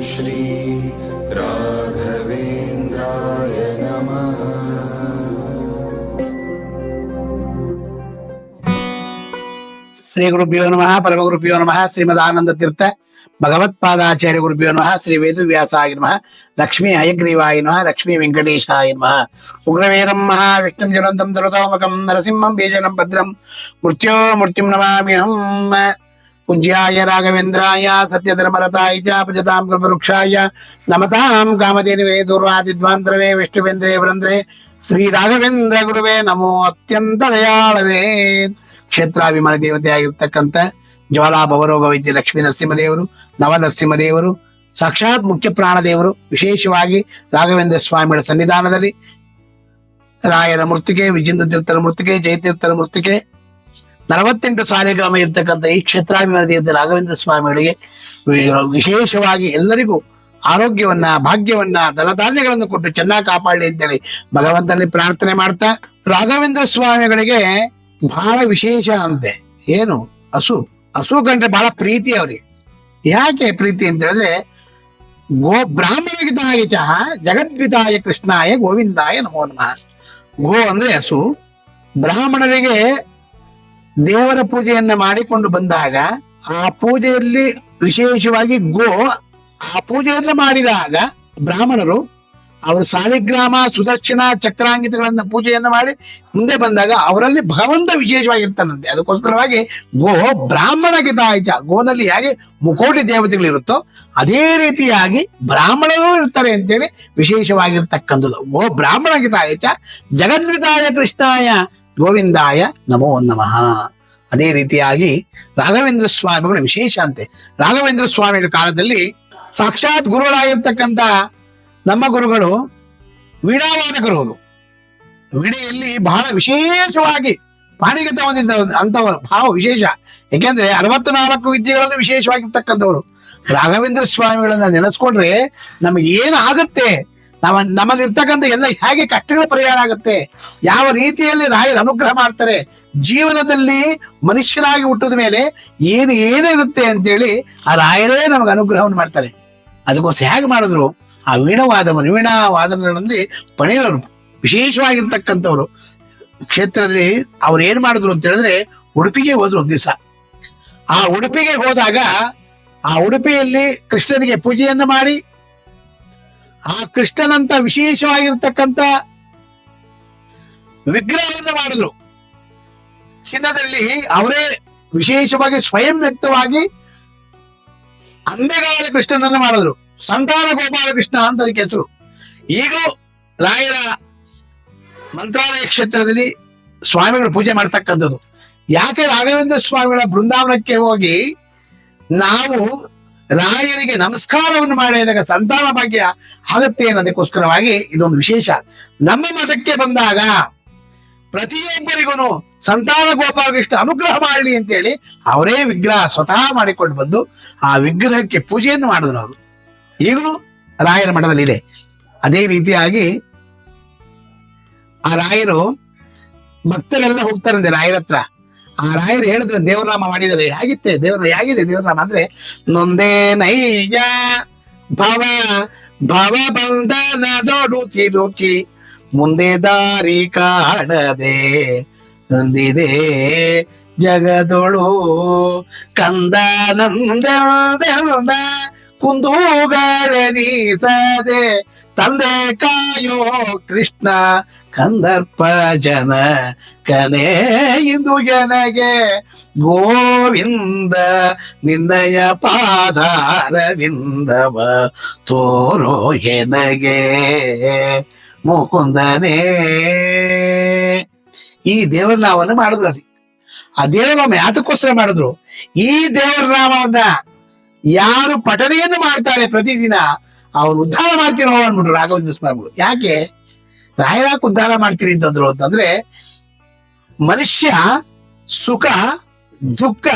ശ്രീ ശ്രീഗുരുഭ്യോ നമ പരമഗുരുഭ്യോ നമ ശ്രീമദാനന്ദ തീർത്ഥ ഭഗവത്പാദാചാര്യ ഗുരുഭ്യോ നമ ശ്രീ വേദുവ്യാസായ നമ ലക്ഷ്മി അയഗ്രീവായ നമ ലക്ഷ്മി വെങ്കടേശായ നമ ഉഗ്രവേദം മഹാവിഷ്ണു ജുരന്തം ദുരതോമകം നരസിംഹം ഭീഷണം ഭദ്രം മൃത്യോ മൃത്യു നമാമ്യഹം ಪೂಜ್ಯಾಯ ರಾಘವೇಂದ್ರಾಯ ಸತ್ಯಧರ್ಮರತಾಯ ಚ ಪಜತಾಂ ಕೃಪವೃಕ್ಷಾಯ ನಮತಾಂ ಕಾಮಧೇನುವೇ ದೂರ್ವಾದಿದ್ವಾಂತರವೇ ವಿಷ್ಣುವೇಂದ್ರೇ ವೃಂದ್ರೇ. ಶ್ರೀ ರಾಘವೇಂದ್ರ ಗುರುವೇ ನಮೋ ಅತ್ಯಂತ ದಯಾಳವೇ. ಕ್ಷೇತ್ರಾಭಿಮಾನ ದೇವತೆಯಾಗಿರ್ತಕ್ಕಂಥ ಜ್ವಾಲಾ ಭವರೋಗ ವೈದ್ಯ ಲಕ್ಷ್ಮೀ ನರಸಿಂಹದೇವರು ನವ ನರಸಿಂಹದೇವರು ಸಾಕ್ಷಾತ್ ಮುಖ್ಯ ಪ್ರಾಣದೇವರು ವಿಶೇಷವಾಗಿ ರಾಘವೇಂದ್ರ ಸ್ವಾಮಿಗಳ ಸನ್ನಿಧಾನದಲ್ಲಿ ರಾಯರ ಮೂರ್ತಿಗೆ ವಿಜೇಂದ್ರ ತೀರ್ಥರ ಮೂರ್ತಿಗೆ, ಜಯತೀರ್ಥರ ಮೂರ್ತಿಗೆ ನಲವತ್ತೆಂಟು ಸಾಲಿಗ್ರಾಮ ಇರ್ತಕ್ಕಂಥ ಈ ಕ್ಷೇತ್ರಾಭಿಮಾನ ದೇವತೆ ರಾಘವೇಂದ್ರ ಸ್ವಾಮಿಗಳಿಗೆ ವಿಶೇಷವಾಗಿ ಎಲ್ಲರಿಗೂ ಆರೋಗ್ಯವನ್ನ, ಭಾಗ್ಯವನ್ನ, ಧನಧಾನ್ಯಗಳನ್ನು ಕೊಟ್ಟು ಚೆನ್ನಾಗಿ ಕಾಪಾಡಲಿ ಅಂತೇಳಿ ಭಗವಂತನಲ್ಲಿ ಪ್ರಾರ್ಥನೆ ಮಾಡ್ತಾ ರಾಘವೇಂದ್ರ ಸ್ವಾಮಿಗಳಿಗೆ ಬಹಳ ವಿಶೇಷ ಅಂತೆ. ಏನು? ಹಸು. ಹಸು ಕಂಡ್ರೆ ಬಹಳ ಪ್ರೀತಿ ಅವರಿಗೆ. ಯಾಕೆ ಪ್ರೀತಿ ಅಂತ ಹೇಳಿದ್ರೆ ಗೋ ಬ್ರಾಹ್ಮಣಗಿತಾಯ ಚಹ, ಜಗದ್ವಿತಾಯ ಕೃಷ್ಣಾಯ ಗೋವಿಂದಾಯ ನಮೋ ನಮಃ. ಗೋ ಅಂದ್ರೆ ಹಸು. ಬ್ರಾಹ್ಮಣರಿಗೆ ದೇವರ ಪೂಜೆಯನ್ನ ಮಾಡಿಕೊಂಡು ಬಂದಾಗ ಆ ಪೂಜೆಯಲ್ಲಿ ವಿಶೇಷವಾಗಿ ಗೋ, ಆ ಪೂಜೆಯನ್ನ ಮಾಡಿದಾಗ ಬ್ರಾಹ್ಮಣರು ಅವರು ಸಾಲಿಗ್ರಾಮ, ಸುದರ್ಶನ, ಚಕ್ರಾಂಗಿತಗಳನ್ನ ಪೂಜೆಯನ್ನ ಮಾಡಿ ಮುಂದೆ ಬಂದಾಗ ಅವರಲ್ಲಿ ಭಗವಂತ ವಿಶೇಷವಾಗಿರ್ತಾನಂತೆ. ಅದಕ್ಕೋಸ್ಕರವಾಗಿ ಗೋ ಬ್ರಾಹ್ಮಣ ಗೀತಾಯಿತ ಗೋನಲ್ಲಿ ಹೇಗೆ ಮುಕೋಟಿ ದೇವತೆಗಳಿರುತ್ತೋ ಅದೇ ರೀತಿಯಾಗಿ ಬ್ರಾಹ್ಮಣರು ಇರ್ತಾರೆ ಅಂತೇಳಿ ವಿಶೇಷವಾಗಿರ್ತಕ್ಕಂಥದ್ದು. ಗೋ ಬ್ರಾಹ್ಮಣ ಗೀತಾಯಿತ ಜಗದ್ವಿತಾಯ ಕೃಷ್ಣಾಯ ಗೋವಿಂದಾಯ ನಮೋ ನಮಃ. ಅದೇ ರೀತಿಯಾಗಿ ರಾಘವೇಂದ್ರ ಸ್ವಾಮಿಗಳು ವಿಶೇಷ ಅಂತೆ. ರಾಘವೇಂದ್ರ ಸ್ವಾಮಿಗಳ ಕಾಲದಲ್ಲಿ ಸಾಕ್ಷಾತ್ ಗುರುಗಳಾಗಿರ್ತಕ್ಕಂಥ ನಮ್ಮ ಗುರುಗಳು ವೀಣಾವಾದಕರು ಅವರು. ವೀಣೆಯಲ್ಲಿ ಬಹಳ ವಿಶೇಷವಾಗಿ ಪಾಣಿಗತ ಹೊಂದಿದ್ದ ಅಂತವರು ಭಾವ ವಿಶೇಷ. ಯಾಕೆಂದ್ರೆ ಅರವತ್ತು ನಾಲ್ಕು ವಿದ್ಯೆಗಳಲ್ಲಿ ವಿಶೇಷವಾಗಿರ್ತಕ್ಕಂಥವ್ರು. ರಾಘವೇಂದ್ರ ಸ್ವಾಮಿಗಳನ್ನ ನೆನೆಸ್ಕೊಂಡ್ರೆ ನಮಗೆ ಏನು ಆಗುತ್ತೆ? ನಮ್ಮ ನಮ್ಮಲ್ಲಿ ಇರ್ತಕ್ಕಂಥ ಎಲ್ಲ ಹೇಗೆ ಕಷ್ಟಗಳ ಪರಿಹಾರ ಆಗುತ್ತೆ, ಯಾವ ರೀತಿಯಲ್ಲಿ ರಾಯರು ಅನುಗ್ರಹ ಮಾಡ್ತಾರೆ, ಜೀವನದಲ್ಲಿ ಮನುಷ್ಯನಾಗಿ ಹುಟ್ಟಿದ ಮೇಲೆ ಏನು ಏನಿರುತ್ತೆ ಅಂತೇಳಿ ಆ ರಾಯರೇ ನಮಗೆ ಅನುಗ್ರಹವನ್ನು ಮಾಡ್ತಾರೆ. ಅದಕ್ಕೋಸ್ಕರ ಹೇಗೆ ಮಾಡಿದ್ರು? ಆ ವೀಣವಾದವನ್ನು ವೀಣಾವಾದನಗಳಲ್ಲಿ ಪಣಿಯವರು, ವಿಶೇಷವಾಗಿರ್ತಕ್ಕಂಥವ್ರು. ಕ್ಷೇತ್ರದಲ್ಲಿ ಅವ್ರು ಏನ್ ಮಾಡಿದ್ರು ಅಂತ ಹೇಳಿದ್ರೆ ಉಡುಪಿಗೆ ಹೋದ್ರು ಒಂದ್ ದಿವಸ. ಆ ಉಡುಪಿಗೆ ಹೋದಾಗ ಆ ಉಡುಪಿಯಲ್ಲಿ ಕೃಷ್ಣನಿಗೆ ಪೂಜೆಯನ್ನು ಮಾಡಿ ಆ ಕೃಷ್ಣನಂತ ವಿಶೇಷವಾಗಿರ್ತಕ್ಕಂಥ ವಿಗ್ರಹವನ್ನು ಮಾಡಿದ್ರು. ಚಿನ್ನದಲ್ಲಿ ಅವರೇ ವಿಶೇಷವಾಗಿ ಸ್ವಯಂ ವ್ಯಕ್ತವಾಗಿ ಅಂಬೆಗಾಲ ಕೃಷ್ಣನನ್ನ ಮಾಡಿದ್ರು. ಸಂತಾನ ಗೋಪಾಲ ಕೃಷ್ಣ ಅಂತ ಅದಕ್ಕೆ ಹೆಸರು. ಈಗಲೂ ರಾಯರ ಮಂತ್ರಾಲಯ ಕ್ಷೇತ್ರದಲ್ಲಿ ಸ್ವಾಮಿಗಳು ಪೂಜೆ ಮಾಡ್ತಕ್ಕಂಥದ್ದು. ಯಾಕೆ ರಾಘವೇಂದ್ರ ಸ್ವಾಮಿಗಳ ಬೃಂದಾವನಕ್ಕೆ ಹೋಗಿ ನಾವು ರಾಯರಿಗೆ ನಮಸ್ಕಾರವನ್ನು ಮಾಡಿದಾಗ ಸಂತಾನ ಭಾಗ್ಯ ಆಗುತ್ತೆ ಅನ್ನೋದಕ್ಕೋಸ್ಕರವಾಗಿ ಇದೊಂದು ವಿಶೇಷ. ನಮ್ಮ ಮತಕ್ಕೆ ಬಂದಾಗ ಪ್ರತಿಯೊಬ್ಬರಿಗೂ ಸಂತಾನ ಗೋಪಾಲಕೃಷ್ಣ ಅನುಗ್ರಹ ಮಾಡಲಿ ಅಂತೇಳಿ ಅವರೇ ವಿಗ್ರಹ ಸ್ವತಃ ಮಾಡಿಕೊಂಡು ಬಂದು ಆ ವಿಗ್ರಹಕ್ಕೆ ಪೂಜೆಯನ್ನು ಮಾಡಿದ್ರು ಅವರು. ಈಗಲೂ ರಾಯರ ಮಠದಲ್ಲಿ ಇದೆ. ಅದೇ ರೀತಿಯಾಗಿ ಆ ರಾಯರು ಭಕ್ತರೆಲ್ಲ ಹೋಗ್ತಾರಂತೆ ರಾಯರ ಹತ್ರ. ಆ ರಾಯರು ಹೇಳಿದ್ರೆ ದೇವರಾಮ ಮಾಡಿದರೆ ಹೇಗಿತ್ತೆ? ದೇವರ ಹೇಗಿದೆ? ದೇವರಾಮ ಅಂದ್ರೆ, ನೊಂದೇ ನೈಜ ಭವ ಭವ ಬಂಧನ ದೊಡುಕಿ ದುಃಖಿ ಮುಂದೆ ದಾರಿ ಕಾಣದೆ ನೊಂದಿದೆ ಜಗದೊಳು ಕಂದ ನಂದ ಕುಂದೂಗಳನೀಸದೆ ತಂದೆ ಕಾಯೋ ಕೃಷ್ಣ ಕಂದರ್ಪ ಜನ ಕನೇ ಇಂದು ಜನಗೆ ಗೋವಿಂದ, ನಿನ್ನಯ ಪಾದಾರವಿಂದವ ತೋರೋ ಎನಗೆ. ಮುಕುಂದನೇ, ಈ ದೇವರ ನಾವನ್ನು ಮಾಡಿದ್ರು ಅಲ್ಲಿ. ಆ ದೇವರ ನಾಮ ಯಾತಕ್ಕೋಸ್ಕರ ಮಾಡಿದ್ರು? ಈ ದೇವರ ನಾಮವನ್ನ ಯಾರು ಪಠನೆಯನ್ನು ಮಾಡ್ತಾರೆ ಪ್ರತಿದಿನ ಅವ್ರು ಉದ್ಧಾರ ಮಾಡ್ತೀರೋ ಅಂದ್ಬಿಟ್ರು ರಾಘವೇಂದ್ರ ಸ್ವಾಮಿಗಳು. ಯಾಕೆ? ರಾಯರಾಕ್ ಉದ್ಧಾರ ಮಾಡ್ತೀರಿ ಅಂತಂದ್ರು ಅಂತಂದ್ರೆ, ಮನುಷ್ಯ ಸುಖ, ದುಃಖ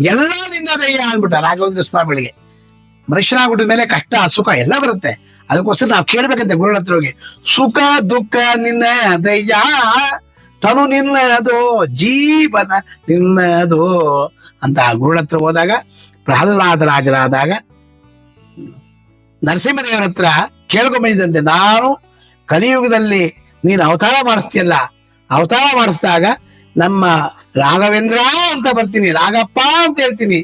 ಎಲ್ಲ ನಿನ್ನದಯ್ಯ ಅಂದ್ಬಿಟ್ಟ ರಾಘವೇಂದ್ರ ಸ್ವಾಮಿಗಳಿಗೆ. ಮನುಷ್ಯನಾಗ್ಬಿಟ್ಟಿದ ಮೇಲೆ ಕಷ್ಟ, ಸುಖ ಎಲ್ಲ ಬರುತ್ತೆ. ಅದಕ್ಕೋಸ್ಕರ ನಾವು ಕೇಳ್ಬೇಕಂತೆ ಗುರುಳ ಹತ್ರ ಹೋಗಿ. ಸುಖ, ದುಃಖ ನಿನ್ನ ದಯ್ಯ ತನು ನಿನ್ನದು, ಜೀವನ ನಿನ್ನದು ಅಂತ ಆ ಗುರುಳತ್ರ ಹೋದಾಗ ಪ್ರಹ್ಲಾದ ರಾಜರಾದಾಗ ನರಸಿಂಹದೇವರ ಹತ್ರ ಕೇಳ್ಕೊಂಬಂದಿದ್ದಂತೆ, ನಾನು ಕಲಿಯುಗದಲ್ಲಿ ನೀನು ಅವತಾರ ಮಾಡಿಸ್ತೀಯಲ್ಲ, ಅವತಾರ ಮಾಡಿಸಿದಾಗ ನಮ್ಮ ರಾಘವೇಂದ್ರ ಅಂತ ಬರ್ತೀನಿ, ರಾಘಪ್ಪ ಅಂತ ಹೇಳ್ತೀನಿ,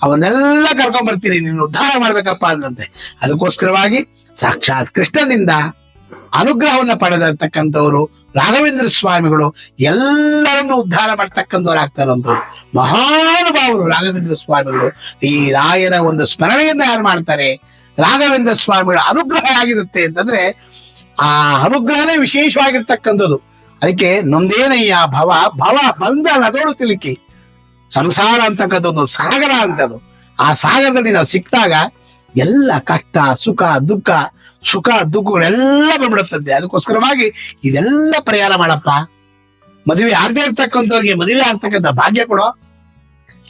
ಅವನ್ನೆಲ್ಲ ಕರ್ಕೊಂಡ್ ಬರ್ತೀನಿ ನೀನು ಉದ್ಧಾರ ಮಾಡ್ಬೇಕಪ್ಪ ಅಂದ್ರಂತೆ. ಅದಕ್ಕೋಸ್ಕರವಾಗಿ ಸಾಕ್ಷಾತ್ ಕೃಷ್ಣನಿಂದ ಅನುಗ್ರಹವನ್ನ ಪಡೆದಿರ್ತಕ್ಕಂಥವ್ರು, ರಾಘವೇಂದ್ರ ಸ್ವಾಮಿಗಳು ಎಲ್ಲರನ್ನು ಉದ್ಧಾರ ಮಾಡ್ತಕ್ಕಂಥವ್ರು ಆಗ್ತಾರಂತವ್ರು ಮಹಾನುಭಾವರು ರಾಘವೇಂದ್ರ ಸ್ವಾಮಿಗಳು ಈ ರಾಯರ ಒಂದು ಸ್ಮರಣೆಯನ್ನು ಯಾರು ಮಾಡ್ತಾರೆ? ರಾಘವೇಂದ್ರ ಸ್ವಾಮಿಗಳ ಅನುಗ್ರಹ ಆಗಿರುತ್ತೆ ಅಂತಂದ್ರೆ, ಆ ಅನುಗ್ರಹನೇ ವಿಶೇಷವಾಗಿರ್ತಕ್ಕಂಥದ್ದು. ಅದಕ್ಕೆ ನೊಂದೇನಯ್ಯ ಭವ ಭವ ಬಂದ ನದೋಳು ತಿಲಿಕಿ. ಸಂಸಾರ ಅಂತಕ್ಕಂಥದ್ದು ಸಾಗರ ಅಂತದು. ಆ ಸಾಗರದಲ್ಲಿ ನಾವು ಸಿಕ್ಕಿದಾಗ ಎಲ್ಲ ಕಷ್ಟ, ಸುಖ, ದುಃಖ, ಸುಖ, ದುಃಖಗಳೆಲ್ಲ ಬಂದ್ಬಿಡುತ್ತದೆ ಅದಕ್ಕೋಸ್ಕರವಾಗಿ ಇದೆಲ್ಲ ಪರಿಹಾರ ಮಾಡಪ್ಪ. ಮದುವೆ ಆಗದೆ ಇರ್ತಕ್ಕಂಥವ್ರಿಗೆ, ಮದುವೆ ಆಗ್ತಕ್ಕಂಥ ಭಾಗ್ಯ ಕೊಡು.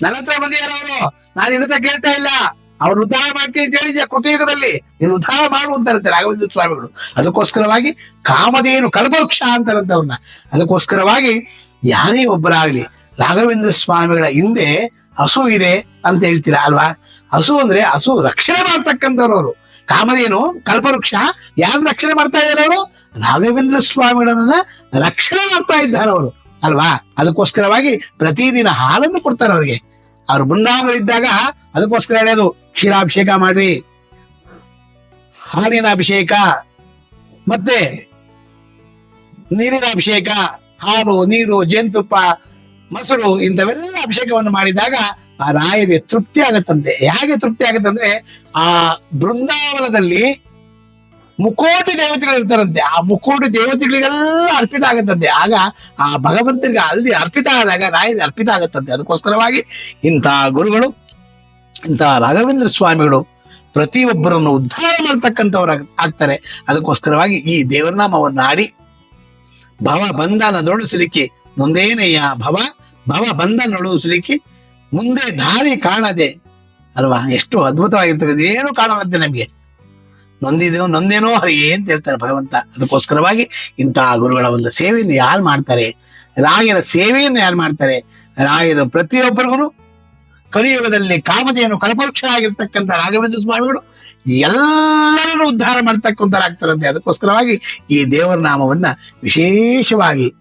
ನನ್ನ ಹತ್ರ ಬಂದಿದ್ದಾರೆ ಅವರು. ನಾನು ಹತ್ರ ಕೇಳ್ತಾ ಇಲ್ಲ. ಅವ್ರು ಉದ್ಧಾರ ಮಾಡ್ತೀನಿ ಅಂತ ಹೇಳಿದ್ಯಾ ಕೃತಯುಗದಲ್ಲಿ? ನೀನು ಉದ್ಧಾರ ಮಾಡು ಅಂತಾರಂತೆ ರಾಘವೇಂದ್ರ ಸ್ವಾಮಿಗಳು. ಅದಕ್ಕೋಸ್ಕರವಾಗಿ ಕಾಮಧೇನು ಕಲ್ಪವೃಕ್ಷ ಅಂತಾರಂತೆ ಅವ್ರನ್ನ. ಅದಕ್ಕೋಸ್ಕರವಾಗಿ ಯಾರೇ ಒಬ್ಬರಾಗ್ಲಿ ರಾಘವೇಂದ್ರ ಸ್ವಾಮಿಗಳ ಹಿಂದೆ ಹಸು ಇದೆ ಅಂತ ಹೇಳ್ತೀರಾ ಅಲ್ವಾ? ಹಸು ಅಂದ್ರೆ ಹಸು ರಕ್ಷಣೆ ಮಾಡ್ತಕ್ಕಂಥವ್ರು ಅವರು. ಕಾಮಧೇನು, ಕಲ್ಪವೃಕ್ಷ ಯಾರು ರಕ್ಷಣೆ ಮಾಡ್ತಾ ಇದ್ದಾರೆ ಅವರು? ರಾಘವೇಂದ್ರ ಸ್ವಾಮಿಗಳನ್ನ ರಕ್ಷಣೆ ಮಾಡ್ತಾ ಇದ್ದಾರೆ ಅವರು, ಅಲ್ವಾ? ಅದಕ್ಕೋಸ್ಕರವಾಗಿ ಪ್ರತಿದಿನ ಹಾಲನ್ನು ಕೊಡ್ತಾರೆ ಅವ್ರಿಗೆ. ಅವ್ರು ಬೃಂದಾವನದಲ್ಲಿದ್ದಾಗ ಅದಕ್ಕೋಸ್ಕರ ಹೇಳೋದು, ಕ್ಷೀರಾಭಿಷೇಕ ಮಾಡ್ರಿ. ಹಾಲಿನ ಅಭಿಷೇಕ. ಮತ್ತೆ ನೀರಿನ ಅಭಿಷೇಕ. ಹಾಲು, ನೀರು, ಜೇನುತುಪ್ಪ ಮೊಸರು ಇಂಥವೆಲ್ಲ ಅಭಿಷೇಕವನ್ನು ಮಾಡಿದಾಗ ಆ ರಾಯರಿಗೆ ತೃಪ್ತಿ ಆಗತ್ತಂತೆ. ಹೇಗೆ ತೃಪ್ತಿ ಆಗತ್ತಂದ್ರೆ ಆ ಬೃಂದಾವನದಲ್ಲಿ ಮುಕೋಟಿ ದೇವತೆಗಳು ಇರ್ತಾರಂತೆ. ಆ ಮುಕೋಟಿ ದೇವತೆಗಳಿಗೆಲ್ಲ ಅರ್ಪಿತ ಆಗತ್ತಂತೆ. ಆಗ ಆ ಭಗವಂತನಿಗೆ ಅಲ್ಲಿ ಅರ್ಪಿತ ಆದಾಗ ರಾಯರಿಗೆ ಅರ್ಪಿತ ಆಗತ್ತಂತೆ. ಅದಕ್ಕೋಸ್ಕರವಾಗಿ ಇಂಥ ಗುರುಗಳು, ಇಂಥ ರಾಘವೇಂದ್ರ ಸ್ವಾಮಿಗಳು ಪ್ರತಿಯೊಬ್ಬರನ್ನು ಉದ್ಧಾರ ಮಾಡ್ತಕ್ಕಂಥವ್ರು ಆಗ್- ಆಗ್ತಾರೆ. ಅದಕ್ಕೋಸ್ಕರವಾಗಿ ಈ ದೇವರನಾಮವನ್ನು ಆಡಿ ಭವ ಬಂಧನ ಸಿಲುಕಿ ಮುಂದೇನೆಯ ಭವ ಭವ ಬಂಧನೊಳು ನಡುವಿಸಲಿಕ್ಕೆ ಮುಂದೆ ದಾರಿ ಕಾಣದೆ. ಅಲ್ವಾ? ಎಷ್ಟು ಅದ್ಭುತವಾಗಿರ್ತಕ್ಕಂಥ ಏನು ಕಾಣುವಂತೆ ನಮಗೆ. ನೊಂದಿದೆ ನೊಂದೇನೋ ಹರಿಯೇ ಅಂತ ಹೇಳ್ತಾರೆ ಭಗವಂತ. ಅದಕ್ಕೋಸ್ಕರವಾಗಿ ಇಂತಹ ಗುರುಗಳ ಒಂದು ಸೇವೆಯನ್ನು ಯಾರು ಮಾಡ್ತಾರೆ? ರಾಯರ ಸೇವೆಯನ್ನು ಯಾರು ಮಾಡ್ತಾರೆ? ರಾಯರ ಪ್ರತಿಯೊಬ್ಬರಿಗೂ ಕಲಿಯುಗದಲ್ಲಿ ಕಾಮಧೇನು ಕಲ್ಪವೃಕ್ಷರಾಗಿರ್ತಕ್ಕಂಥ ರಾಘವೇಂದ್ರ ಸ್ವಾಮಿಗಳು ಎಲ್ಲರನ್ನು ಉದ್ಧಾರ ಮಾಡ್ತಕ್ಕಂಥರಾಗ್ತಾರಂತೆ ಅದಕ್ಕೋಸ್ಕರವಾಗಿ ಈ ದೇವರ ನಾಮವನ್ನ ವಿಶೇಷವಾಗಿ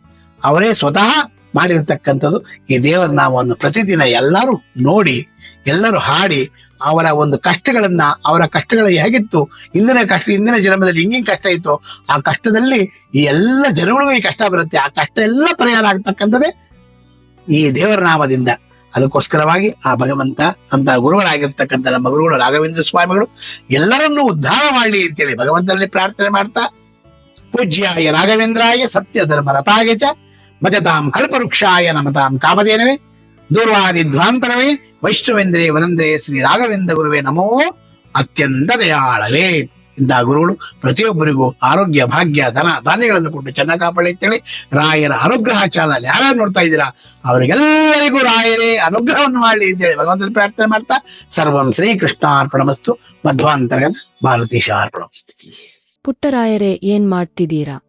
ಅವರೇ ಸ್ವತಃ ಮಾಡಿರ್ತಕ್ಕಂಥದ್ದು. ಈ ದೇವರ ನಾಮವನ್ನು ಪ್ರತಿದಿನ ಎಲ್ಲರೂ ನೋಡಿ, ಎಲ್ಲರೂ ಹಾಡಿ, ಅವರ ಒಂದು ಕಷ್ಟಗಳನ್ನ, ಅವರ ಕಷ್ಟಗಳು ಹೇಗಿತ್ತು, ಇಂದಿನ ಕಷ್ಟ, ಇಂದಿನ ಜನ್ಮದಲ್ಲಿ ಹಿಂಗಿಂಗ್ ಕಷ್ಟ ಇತ್ತು, ಆ ಕಷ್ಟದಲ್ಲಿ ಈ ಎಲ್ಲ ಜನಗಳಿಗೂ ಈ ಕಷ್ಟ ಬರುತ್ತೆ. ಆ ಕಷ್ಟ ಎಲ್ಲ ಪರಿಹಾರ ಆಗ್ತಕ್ಕಂಥದ್ದೇ ಈ ದೇವರ ನಾಮದಿಂದ. ಅದಕ್ಕೋಸ್ಕರವಾಗಿ ಆ ಭಗವಂತ ಅಂತ ಗುರುಗಳಾಗಿರ್ತಕ್ಕಂಥ ನಮ್ಮ ಗುರುಗಳು ರಾಘವೇಂದ್ರ ಸ್ವಾಮಿಗಳು ಎಲ್ಲರನ್ನೂ ಉದ್ಧಾರ ಮಾಡಲಿ ಅಂತೇಳಿ ಭಗವಂತನಲ್ಲಿ ಪ್ರಾರ್ಥನೆ ಮಾಡ್ತಾ, ಪೂಜ್ಯಾಯ ರಾಘವೇಂದ್ರಾಯ ಸತ್ಯ ಧರ್ಮ ರಥಾಯ ಚ ಭಜತಾಂ ಕಲ್ಪವೃಕ್ಷಾಯ ನಮತಾಂ ಕಾಮಧೇನವೇ. ದೂರ್ವಾದಿ ಧ್ವಾಂತರವೇ ವೈಷ್ಣವೇಂದ್ರೇ ವನಂದ್ರೇ ಶ್ರೀ ರಾಘವೇಂದ್ರ ಗುರುವೇ ನಮೋ. ಅತ್ಯಂತ ದಯಾಳವೇ. ಇಂತಹ ಗುರುಗಳು ಪ್ರತಿಯೊಬ್ಬರಿಗೂ ಆರೋಗ್ಯ, ಭಾಗ್ಯ, ಧನ, ಧಾನ್ಯಗಳನ್ನು ಕೊಟ್ಟು ಚೆನ್ನಾಗಿ ಕಾಪಾಡಿ ಅಂತೇಳಿ ರಾಯರ ಅನುಗ್ರಹ ಚಾನಲ್ ಯಾರು ನೋಡ್ತಾ ಇದ್ದೀರಾ? ಅವರಿಗೆಲ್ಲರಿಗೂ ರಾಯರೇ ಅನುಗ್ರಹವನ್ನು ಮಾಡಲಿ ಅಂತೇಳಿ ಭಗವಂತನ ಪ್ರಾರ್ಥನೆ ಮಾಡ್ತಾ ಸರ್ವಂ ಶ್ರೀ ಕೃಷ್ಣಾರ್ಪಣಮಸ್ತು ಮಧ್ವಾಂತರ್ಗತ ಭಾರತೀಶ ಅರ್ಪಣಮಸ್ತು ಪುಟ್ಟರಾಯರೇ, ಏನ್ ಮಾಡ್ತಿದ್ದೀರಾ?